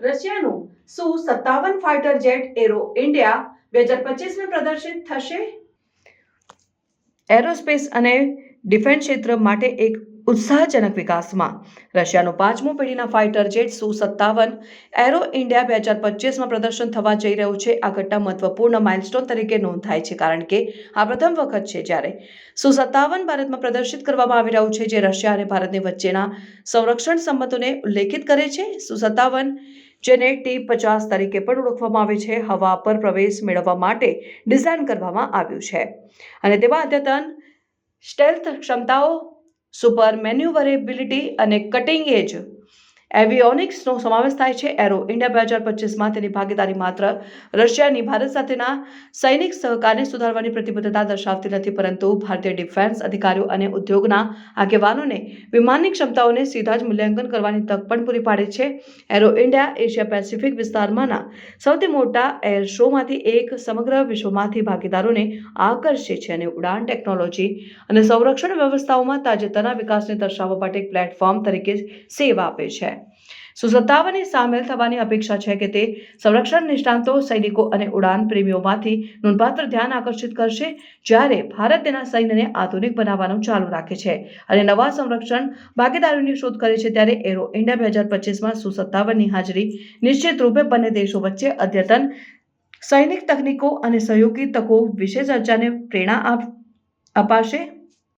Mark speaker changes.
Speaker 1: રશિયાનું સુ સત્તાવન fighter jet arrow India બે હજાર પચીસમાં પ્રદર્શિત થશે? એરોસ્પેસ અને ડિફેન્સ ક્ષેત્ર માટે એક ઉત્સાહજનક વિકાસમાં. રશિયાનું પાંચમું પેઢીના ફાઇટર જેટ સુ સત્તાવન, એરો ઇન્ડિયા બે હજાર પચીસમાં પ્રદર્શન થવા જઈ રહ્યું છે. આ ઘટના મહત્વપૂર્ણ માઇલસ્ટોન તરીકે નોંધાય છે, કારણ કે આ પ્રથમ વખત છે જ્યારે સુ સત્તાવન ભારતમાં પ્રદર્શિત કરવામાં આવી રહ્યું છે, જે રશિયા અને ભારતની વચ્ચેના સંરક્ષણ સંબંધોને ઉલ્લેખિત કરે છે. સુ સત્તાવન, જેને ટી પચાસ તરીકે પણ ઓળખવામાં આવે છે, હવા પર પ્રવેશ મેળવવા માટે ડિઝાઇન કરવામાં આવ્યું છે. અને તેમાં અદ્યતન સ્ટેલ્થ ક્ષમતાઓ સુપર મેન્યુવરેબિલિટી અને કટિંગ એજ એવિયોનિક્સનો સમાવેશ થાય છે. એરો ઇન્ડિયા બે હજાર પચીસમાં તેની ભાગીદારી માત્ર રશિયાની ભારત સાથેના સૈનિક સહકારને સુધારવાની પ્રતિબદ્ધતા દર્શાવતી નથી, પરંતુ ભારતીય ડિફેન્સ અધિકારીઓ અને ઉદ્યોગના આગેવાનોને વિમાનની ક્ષમતાઓને સીધા જ મૂલ્યાંકન કરવાની તક પણ પૂરી પાડે છે. એરો ઇન્ડિયા એશિયા પેસિફિક વિસ્તારમાંના સૌથી મોટા એર શોમાંથી એક સમગ્ર વિશ્વમાંથી ભાગીદારોને આકર્ષે છે અને ઉડાન ટેકનોલોજી અને સંરક્ષણ વ્યવસ્થાઓમાં તાજેતરના વિકાસને દર્શાવવા માટે એક પ્લેટફોર્મ તરીકે સેવા આપે છે. સુસત્તાવને સામેલ થવાની અપેક્ષા છે કે તે સંરક્ષણ નિષ્ણાંતો, સૈનિકો અને ઉડાન પ્રેમીઓમાંથી નોંધપાત્ર ધ્યાન આકર્ષિત કરશે જ્યારે ભારત તેના સૈન્યને આધુનિક બનાવવાનું ચાલુ રાખે છે અને નવા સંરક્ષણ ભાગીદારોની શોધ કરે છે ત્યારે એરો ઇન્ડિયા બે હજાર પચીસમાં સુસત્તાવનની હાજરી નિશ્ચિત રૂપે બંને દેશો વચ્ચે અદ્યતન સૈનિક તકનીકો અને સહયોગી તકો વિશે ચર્ચાને પ્રેરણા અપાશે.